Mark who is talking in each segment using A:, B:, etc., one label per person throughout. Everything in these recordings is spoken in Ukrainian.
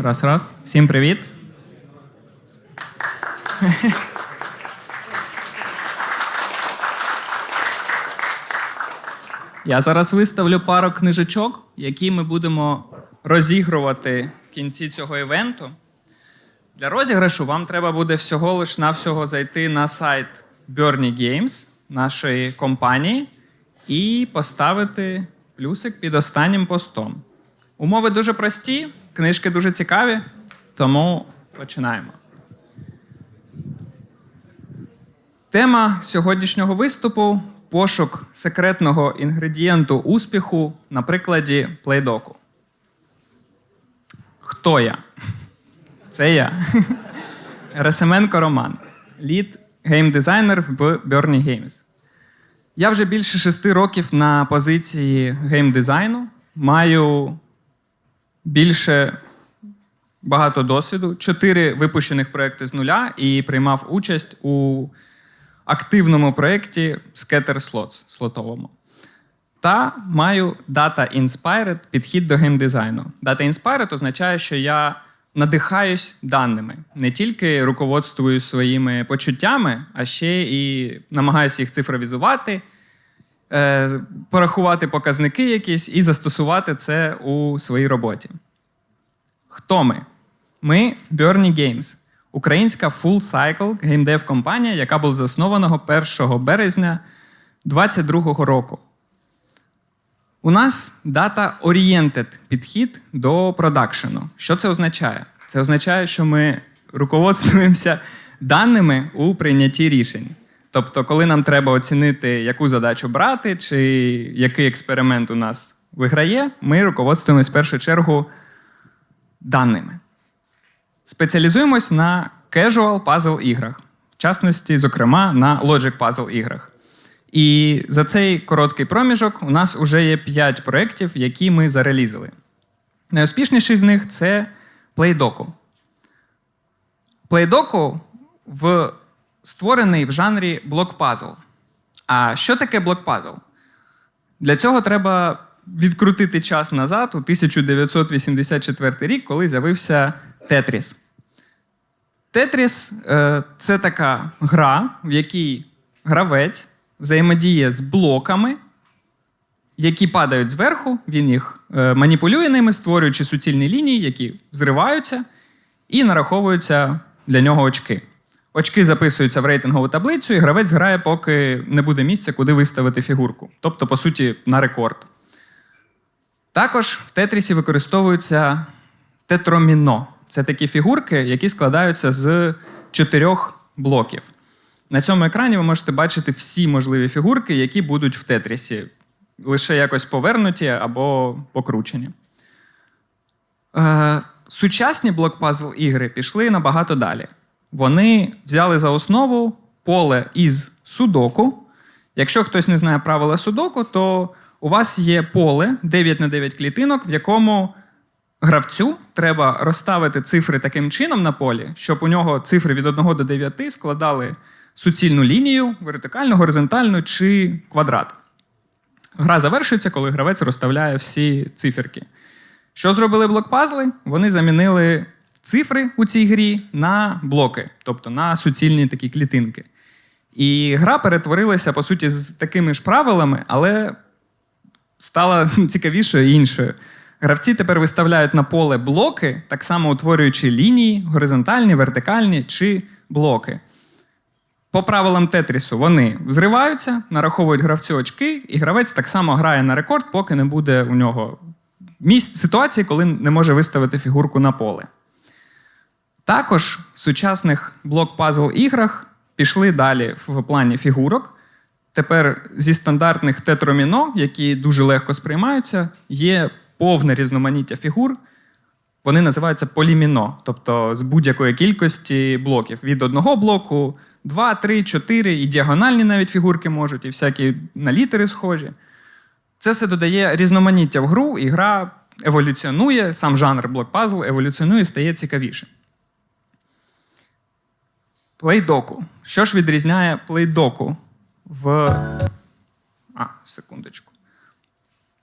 A: Раз, раз. Всім привіт. Я зараз виставлю пару книжечок, які ми будемо розігрувати в кінці цього івенту. Для розіграшу вам треба буде всього лиш навсього зайти на сайт Bernie Games нашої компанії і поставити плюсик під останнім постом. Умови дуже прості, книжки дуже цікаві, тому починаємо. Тема сьогоднішнього виступу пошук секретного інгредієнту успіху на прикладі плейдоку. Хто я? Це я. Герасименко Роман, лід геймдизайнер в Bernie Games. Я вже більше шести років на позиції геймдизайну. Маю більше багато досвіду, чотири випущених проекти з нуля і приймав участь у активному проєкті Scatter Slots слотовому. Та маю Data Inspired підхід до геймдизайну. Data Inspired означає, що я надихаюсь даними, не тільки руководствую своїми почуттями, а ще і намагаюся їх цифровізувати, порахувати показники якісь і застосувати це у своїй роботі. Хто ми? Ми Bernie Games, українська full-cycle геймдев компанія, яка була заснована 1 березня 2022 року. У нас дата-орієнтед підхід до продакшену. Що це означає? Це означає, що ми руководствуємося даними у прийнятті рішень. Тобто, коли нам треба оцінити, яку задачу брати, чи який експеримент у нас виграє, ми руководствуємось в першу чергу даними. Спеціалізуємось на casual puzzle іграх, в частності, зокрема, на Logic Puzzle іграх. І за цей короткий проміжок у нас вже є 5 проєктів, які ми зарелізили. Найуспішніший з них це PlayDoku. PlayDoku в, створений в жанрі блок-пазл. А що таке блок-пазл? Для цього треба відкрутити час назад, у 1984 рік, коли з'явився Тетріс. Тетріс е, це така гра, в якій гравець взаємодіє з блоками, які падають зверху, він їх е, маніпулює ними, створюючи суцільні лінії, які зриваються і нараховуються для нього очки. Очки записуються в рейтингову таблицю, і гравець грає, поки не буде місця, куди виставити фігурку. Тобто, по суті, на рекорд. Також в тетрісі використовується тетроміно. Це такі фігурки, які складаються з чотирьох блоків. На цьому екрані ви можете бачити всі можливі фігурки, які будуть в тетрісі, лише якось повернуті або покручені. Е, сучасні блокпазл ігри пішли набагато далі. Вони взяли за основу поле із судоку. Якщо хтось не знає правила судоку, то у вас є поле 9 на 9 клітинок, в якому гравцю треба розставити цифри таким чином на полі, щоб у нього цифри від 1 до 9 складали суцільну лінію, вертикальну, горизонтальну чи квадрат. Гра завершується, коли гравець розставляє всі циферки. Що зробили блокпазли? Вони замінили цифри у цій грі на блоки, тобто на суцільні такі клітинки. І гра перетворилася, по суті, з такими ж правилами, але стала цікавішою і іншою. Гравці тепер виставляють на поле блоки, так само утворюючи лінії, горизонтальні, вертикальні чи блоки. По правилам Тетрісу вони взриваються, нараховують гравцю очки, і гравець так само грає на рекорд, поки не буде у нього місць ситуації, коли не може виставити фігурку на поле. Також в сучасних блок-пазл іграх пішли далі в плані фігурок. Тепер зі стандартних тетроміно, які дуже легко сприймаються, є повне різноманіття фігур. Вони називаються поліміно, тобто з будь-якої кількості блоків. Від одного блоку, два, три, чотири, і діагональні навіть фігурки можуть, і всякі на літери схожі. Це все додає різноманіття в гру, і гра еволюціонує, сам жанр блокпазл еволюціонує стає цікавішим. Плейдоку. Що ж відрізняє плейдоку в. А, секундочку.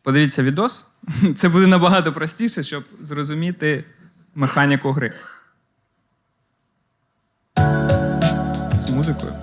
A: Подивіться відос. Це буде набагато простіше, щоб зрозуміти, механіку гри. З музикою.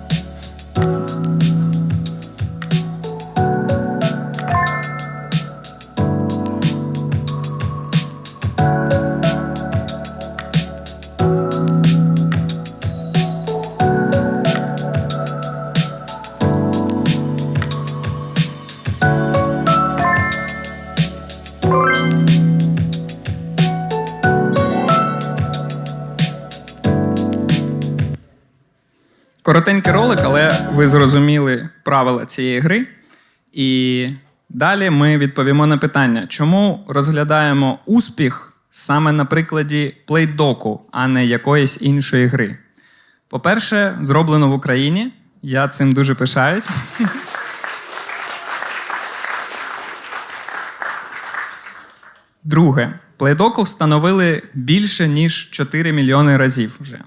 A: Коротенький ролик, але ви зрозуміли правила цієї гри. І далі ми відповімо на питання, чому розглядаємо успіх саме на прикладі плейдоку, а не якоїсь іншої гри. По-перше, зроблено в Україні. Я цим дуже пишаюсь. Друге, плейдоку встановили більше ніж 4 мільйони разів вже.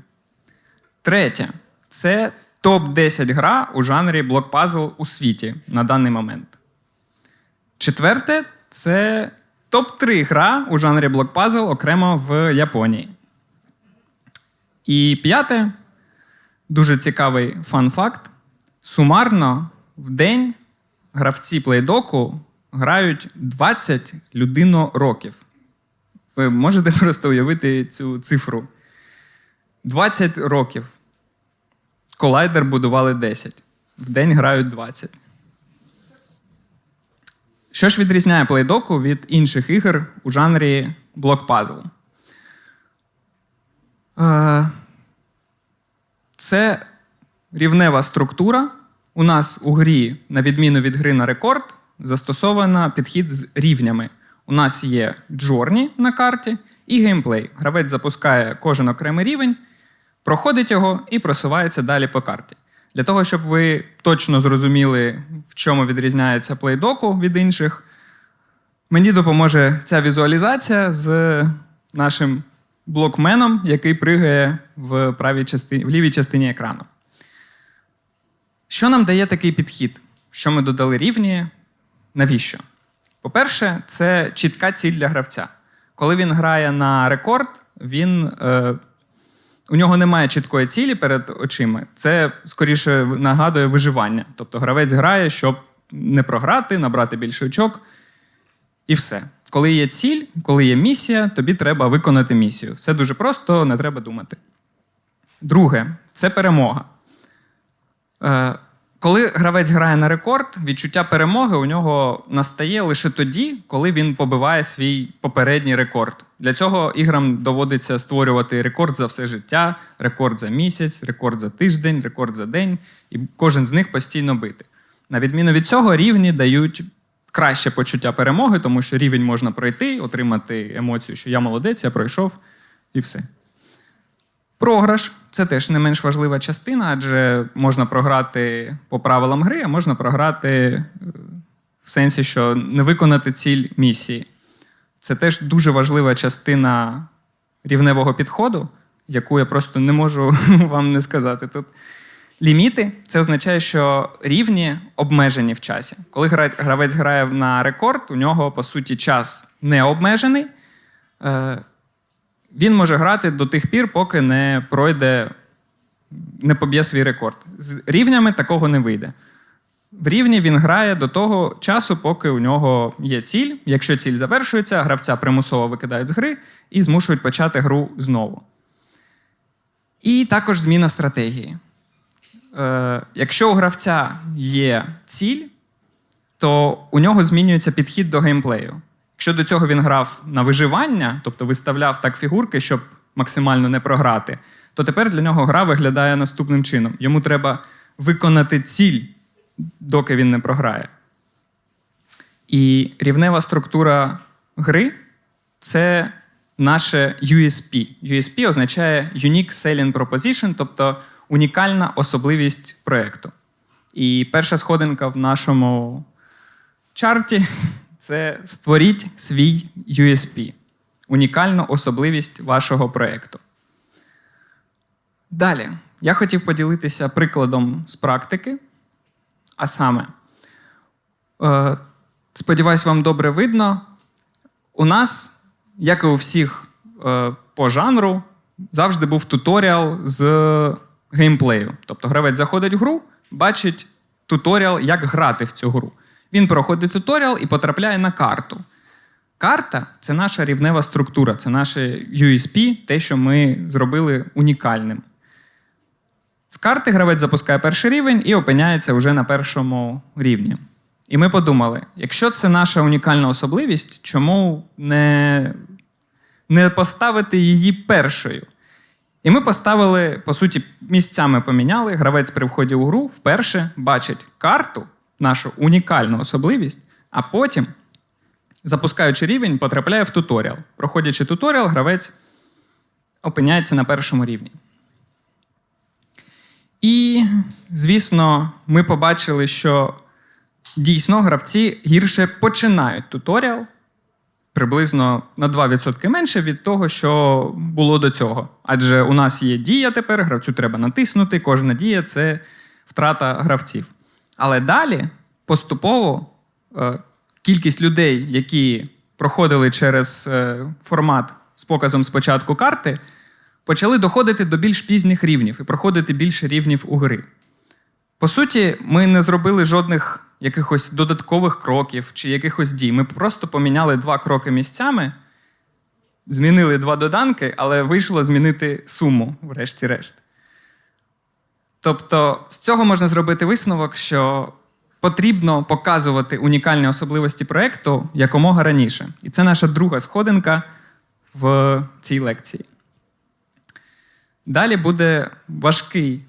A: Третє це топ-10 гра у жанрі блокпазл у світі на даний момент. Четверте це топ-3 гра у жанрі блокпазл окремо в Японії. І п'яте дуже цікавий фан-факт. Сумарно в день гравці плейдоку грають 20 людино років. Ви можете просто уявити цю цифру. 20 років. Колайдер будували 10. В день грають 20. Що ж відрізняє плейдоку від інших ігор у жанрі блокпазл? Е, Це рівнева структура. У нас у грі, на відміну від гри на рекорд, застосовано підхід з рівнями. У нас є джорні на карті і геймплей. Гравець запускає кожен окремий рівень, проходить його і просувається далі по карті. Для того, щоб ви точно зрозуміли, в чому відрізняється плейдоку від інших, мені допоможе ця візуалізація з нашим блокменом, який пригає в, правій частині, в лівій частині екрану. Що нам дає такий підхід? Що ми додали рівні? Навіщо? По-перше, це чітка ціль для гравця. Коли він грає на рекорд, він, е, у нього немає чіткої цілі перед очима. Це скоріше нагадує виживання. Тобто гравець грає, щоб не програти, набрати більше очок, і все. Коли є ціль, коли є місія, тобі треба виконати місію. Все дуже просто, не треба думати. Друге це перемога. Е, коли гравець грає на рекорд, відчуття перемоги у нього настає лише тоді, коли він побиває свій попередній рекорд. Для цього іграм доводиться створювати рекорд за все життя, рекорд за місяць, рекорд за тиждень, рекорд за день, і кожен з них постійно бити. На відміну від цього, рівні дають краще почуття перемоги, тому що рівень можна пройти, отримати емоцію, що я молодець, я пройшов, і все. Програш це теж не менш важлива частина, адже можна програти по правилам гри, а можна програти е, в сенсі, що не виконати ціль місії. Це теж дуже важлива частина рівневого підходу, яку я просто не можу вам не сказати тут. Ліміти це означає, що рівні обмежені в часі. Коли гравець грає на рекорд, у нього, по суті, час не обмежений. Він може грати до тих пір, поки не пройде, не поб'є свій рекорд. З рівнями такого не вийде. В рівні він грає до того часу, поки у нього є ціль. Якщо ціль завершується, гравця примусово викидають з гри і змушують почати гру знову. І також зміна стратегії. Е, Якщо у гравця є ціль, то у нього змінюється підхід до геймплею. Якщо до цього він грав на виживання, тобто виставляв так фігурки, щоб максимально не програти, то тепер для нього гра виглядає наступним чином. Йому треба виконати ціль, доки він не програє. І рівнева структура гри це наше USP. USP означає Unique Selling Proposition, тобто унікальна особливість проєкту. І перша сходинка в нашому чарті це створіть свій USP, унікальну особливість вашого проєкту. Далі, я хотів поділитися прикладом з практики. А саме, е, сподіваюсь, вам добре видно. У нас, як і у всіх е, по жанру завжди був туторіал з геймплею. Тобто гравець заходить в гру, бачить туторіал, як грати в цю гру. Він проходить туторіал і потрапляє на карту. Карта це наша рівнева структура, це наше USP, те, що ми зробили унікальним. З карти гравець запускає перший рівень і опиняється вже на першому рівні. І ми подумали: якщо це наша унікальна особливість, чому не, не поставити її першою? І ми поставили, по суті, місцями поміняли. Гравець при вході у гру вперше бачить карту, нашу унікальну особливість, а потім, запускаючи рівень, потрапляє в туторіал. Проходячи туторіал, гравець опиняється на першому рівні. І, звісно, ми побачили, що дійсно гравці гірше починають туторіал приблизно на 2% менше від того, що було до цього. Адже у нас є дія тепер, гравцю треба натиснути, кожна дія це втрата гравців. Але далі поступово е, кількість людей, які проходили через е, формат з показом спочатку карти, почали доходити до більш пізніх рівнів і проходити більше рівнів у гри. По суті, ми не зробили жодних якихось додаткових кроків чи якихось дій. Ми просто поміняли два кроки місцями, змінили два доданки, але вийшло змінити суму, врешті-решт. Тобто, з цього можна зробити висновок, що потрібно показувати унікальні особливості проєкту якомога раніше. І це наша друга сходинка в цій лекції. Далі буде важкий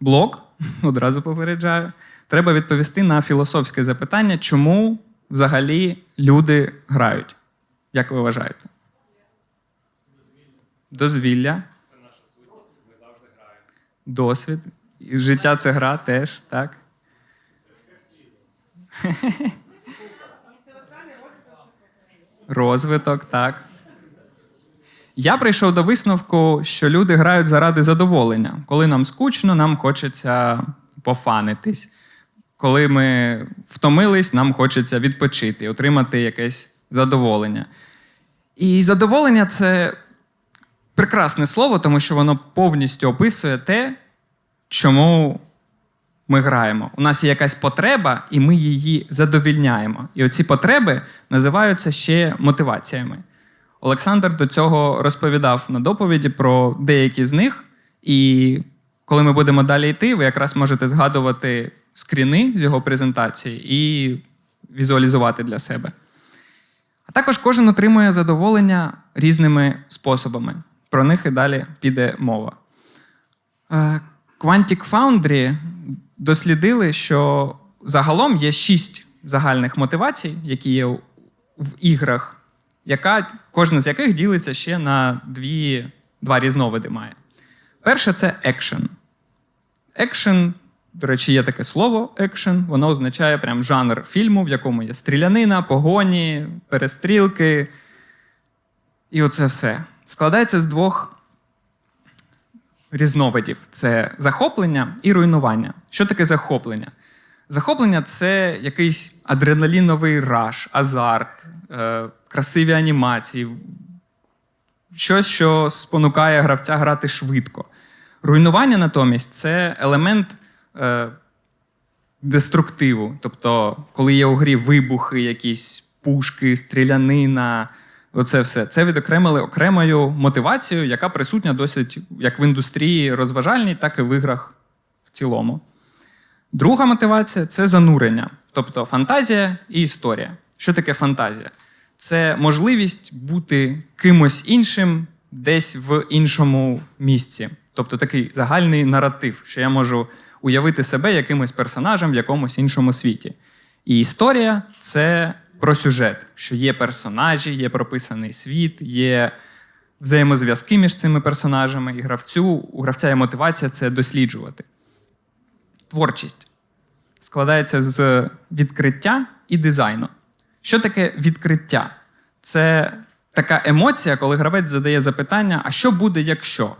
A: блок, одразу попереджаю. Треба відповісти на філософське запитання, чому взагалі люди грають. Як ви вважаєте? Дозвілля. Це наша суть. Ми завжди граємо. Досвід. І життя це гра теж, так? Розвиток, так. Я прийшов до висновку, що люди грають заради задоволення. Коли нам скучно, нам хочеться пофанитись. Коли ми втомились, нам хочеться відпочити, отримати якесь задоволення. І задоволення це прекрасне слово, тому що воно повністю описує те, чому ми граємо. У нас є якась потреба, і ми її задовільняємо. І оці потреби називаються ще мотиваціями. Олександр до цього розповідав на доповіді про деякі з них. І коли ми будемо далі йти, ви якраз можете згадувати скріни з його презентації і візуалізувати для себе. А також кожен отримує задоволення різними способами. Про них і далі піде мова. Quantic Foundry дослідили, що загалом є шість загальних мотивацій, які є в іграх, яка, кожна з яких ділиться ще на дві, два різновиди має. Перше це екшен. Екшен до речі, є таке слово екшен, воно означає прям жанр фільму, в якому є стрілянина, погоні, перестрілки. І оце все. Складається з двох різновидів: це захоплення і руйнування. Що таке захоплення? Захоплення це якийсь адреналіновий раш, азарт, е, красиві анімації, щось, що спонукає гравця грати швидко. Руйнування натомість це елемент е, деструктиву. Тобто, коли є у грі вибухи, якісь пушки, стрілянина, оце все. Це відокремили окремою мотивацією, яка присутня досить як в індустрії розважальній, так і в іграх в цілому. Друга мотивація це занурення, тобто фантазія і історія. Що таке фантазія? Це можливість бути кимось іншим десь в іншому місці. Тобто такий загальний наратив, що я можу уявити себе якимось персонажем в якомусь іншому світі. І історія це про сюжет, що є персонажі, є прописаний світ, є взаємозв'язки між цими персонажами, і гравцю, у гравця є мотивація це досліджувати. Творчість складається з відкриття і дизайну. Що таке відкриття? Це така емоція, коли гравець задає запитання: а що буде, якщо?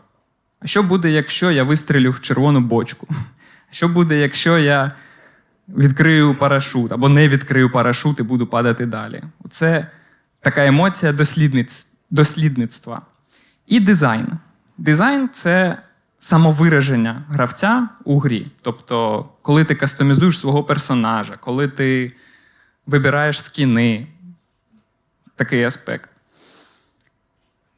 A: А що буде, якщо я вистрілю в червону бочку? Що буде, якщо я відкрию парашут або не відкрию парашут і буду падати далі? Це така емоція дослідництва. І дизайн. Дизайн це самовираження гравця у грі. Тобто, коли ти кастомізуєш свого персонажа, коли ти вибираєш скіни, такий аспект.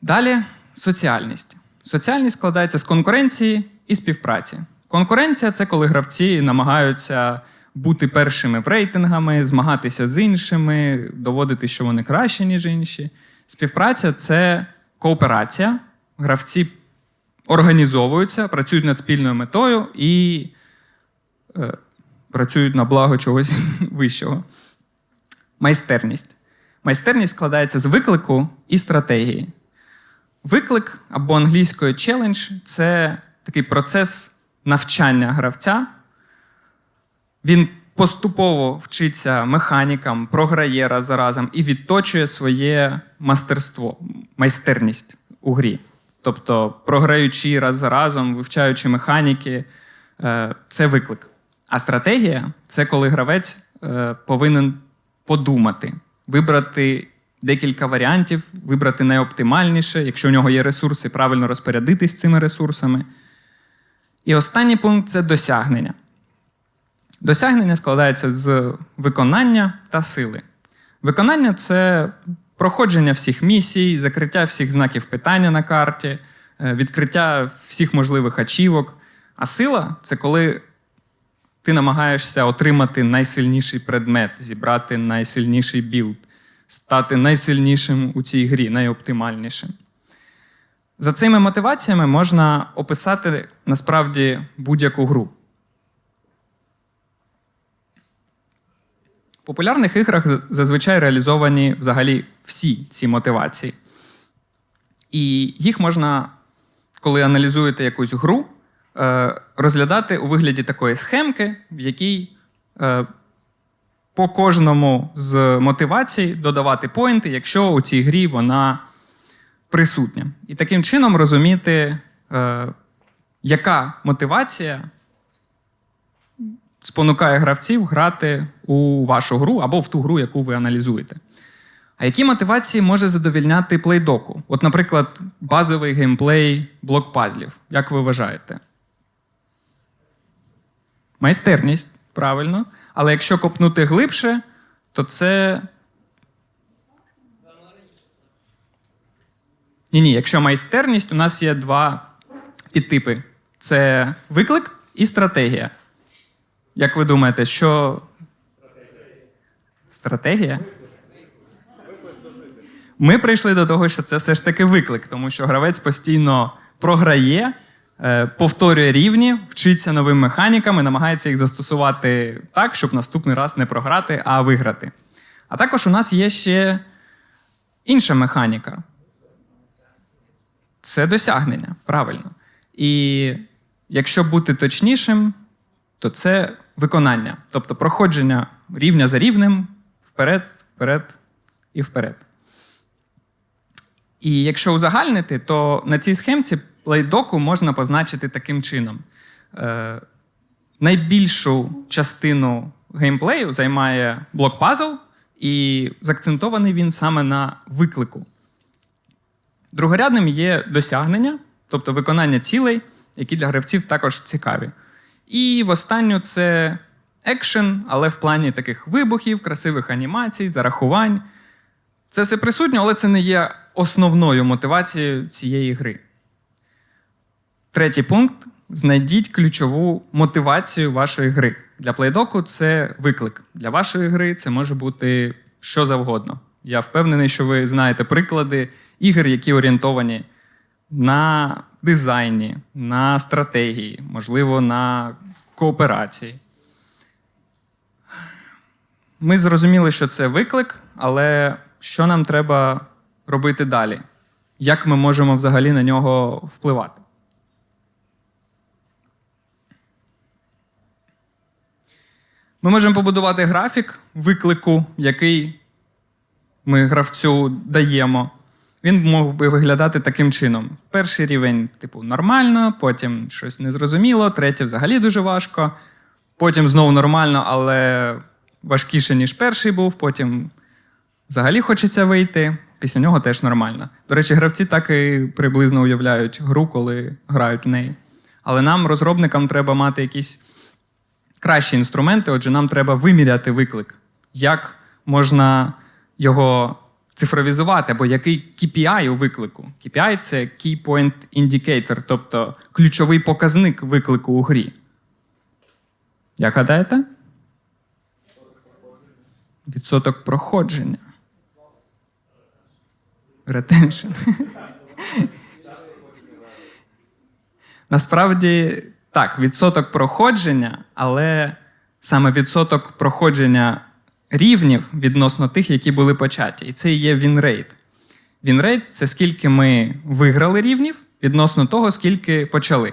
A: Далі соціальність. Соціальність складається з конкуренції і співпраці. Конкуренція це коли гравці намагаються бути першими в рейтингами, змагатися з іншими, доводити, що вони кращі, ніж інші. Співпраця це кооперація. Гравці організовуються, працюють над спільною метою і е, працюють на благо чогось вищого. Майстерність. Майстерність складається з виклику і стратегії. Виклик або англійською челендж це такий процес навчання гравця. Він поступово вчиться механікам, програє раз за разом і відточує своє мастерство, майстерність у грі. Тобто, програючи раз за разом, вивчаючи механіки, е, це виклик. А стратегія це коли гравець е, повинен подумати, вибрати декілька варіантів, вибрати найоптимальніше, якщо у нього є ресурси, правильно розпорядитись цими ресурсами. І останній пункт це досягнення. Досягнення складається з виконання та сили. Виконання це проходження всіх місій, закриття всіх знаків питання на карті, е, відкриття всіх можливих ачівок. А сила це коли ти намагаєшся отримати найсильніший предмет, зібрати найсильніший білд, стати найсильнішим у цій грі, найоптимальнішим. За цими мотиваціями можна описати насправді будь-яку гру. В популярних іграх зазвичай реалізовані взагалі всі ці мотивації. І їх можна, коли аналізуєте якусь гру, е, розглядати у вигляді такої схемки, в якій е, по кожному з мотивацій додавати поінти, якщо у цій грі вона присутня. І таким чином розуміти, е, яка мотивація спонукає гравців грати у вашу гру або в ту гру, яку ви аналізуєте. А які мотивації може задовільняти плейдоку? От, наприклад, базовий геймплей блок пазлів. Як ви вважаєте? Майстерність, правильно. Але якщо копнути глибше, то це. Ні, ні, якщо майстерність, у нас є два підтипи: це виклик і стратегія. Як ви думаєте, що. Стратегія? Ми прийшли до того, що це все ж таки виклик, тому що гравець постійно програє, е, повторює рівні, вчиться новим механікам і намагається їх застосувати так, щоб наступний раз не програти, а виграти. А також у нас є ще інша механіка. Це досягнення, правильно. І якщо бути точнішим, то це виконання, тобто проходження рівня за рівнем вперед, вперед і вперед. І якщо узагальнити, то на цій схемці плейдоку можна позначити таким чином. Е, найбільшу частину геймплею займає блок пазл, і заакцентований він саме на виклику. Другорядним є досягнення, тобто виконання цілей, які для гравців також цікаві. І в останню це екшен, але в плані таких вибухів, красивих анімацій, зарахувань. Це все присутньо, але це не є основною мотивацією цієї гри. Третій пункт: знайдіть ключову мотивацію вашої гри. Для плейдоку це виклик. Для вашої гри це може бути що завгодно. Я впевнений, що ви знаєте приклади ігор, які орієнтовані на дизайні, на стратегії, можливо, на кооперації. Ми зрозуміли, що це виклик, але що нам треба робити далі? Як ми можемо взагалі на нього впливати? Ми можемо побудувати графік виклику, який ми гравцю даємо. Він мог би виглядати таким чином: перший рівень, типу, нормально, потім щось незрозуміло, третє взагалі дуже важко, потім знову нормально, але важкіше, ніж перший був, потім взагалі хочеться вийти, після нього теж нормально. До речі, гравці так і приблизно уявляють гру, коли грають в неї. Але нам, розробникам, треба мати якісь кращі інструменти, отже, нам треба виміряти виклик. Як можна його цифровізувати, або який KPI у виклику. KPI – це Key Point Indicator, тобто ключовий показник виклику у грі. Як гадаєте? Відсоток проходження. Ретеншн. Насправді, так, відсоток проходження, але саме відсоток проходження рівнів відносно тих, які були початі. І це є вінрейт. Вінрейт це скільки ми виграли рівнів відносно того, скільки почали.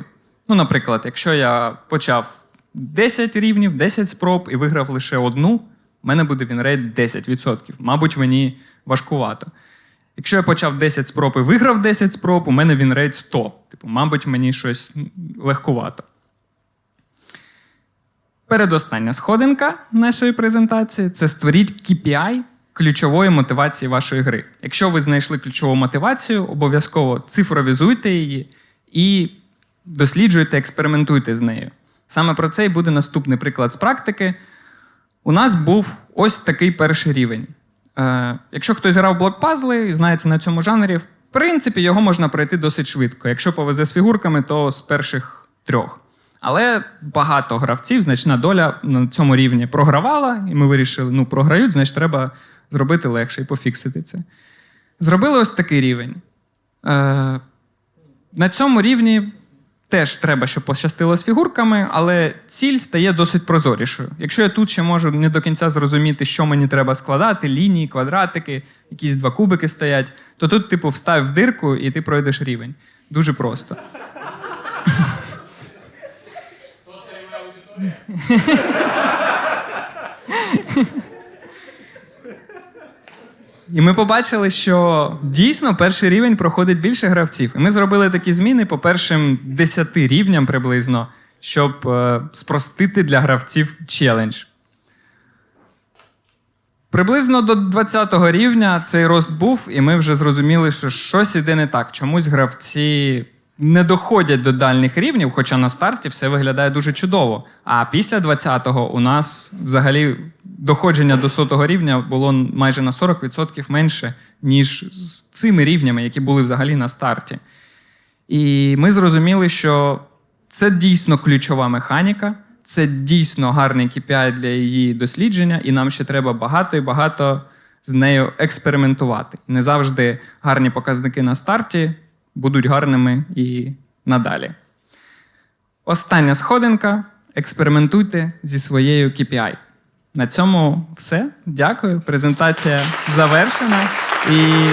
A: Ну, наприклад, якщо я почав 10 рівнів, 10 спроб і виграв лише одну, в мене буде вінрейт 10%. Мабуть, мені важкувато. Якщо я почав 10 спроб і виграв 10 спроб, у мене вінрейт 100. Типу, мабуть, мені щось легкувато. Передостання сходинка нашої презентації це створіть KPI ключової мотивації вашої гри. Якщо ви знайшли ключову мотивацію, обов'язково цифровізуйте її і досліджуйте, експериментуйте з нею. Саме про це і буде наступний приклад з практики. У нас був ось такий перший рівень. Е, якщо хтось грав блокпазли і знається на цьому жанрі, в принципі, його можна пройти досить швидко. Якщо повезе з фігурками, то з перших трьох. Але багато гравців, значна доля на цьому рівні програвала, і ми вирішили, ну, програють, значить, треба зробити легше і пофіксити це. Зробили ось такий рівень. Е, на цьому рівні теж треба, щоб пощастило з фігурками, але ціль стає досить прозорішою. Якщо я тут ще можу не до кінця зрозуміти, що мені треба складати, лінії, квадратики, якісь два кубики стоять, то тут, типу, встав в дирку і ти пройдеш рівень. Дуже просто. І ми побачили, що дійсно перший рівень проходить більше гравців. І ми зробили такі зміни по першим 10 рівням приблизно, щоб е, спростити для гравців челендж. Приблизно до 20-го рівня цей рост був, і ми вже зрозуміли, що щось іде не так. Чомусь гравці не доходять до дальніх рівнів, хоча на старті все виглядає дуже чудово. А після 20-го у нас взагалі доходження до сотого рівня було майже на 40% менше, ніж з цими рівнями, які були взагалі на старті. І ми зрозуміли, що це дійсно ключова механіка, це дійсно гарний KPI для її дослідження, і нам ще треба багато і багато з нею експериментувати. Не завжди гарні показники на старті будуть гарними і надалі. Остання сходинка. Експериментуйте зі своєю KPI. На цьому все. Дякую. Презентація завершена. І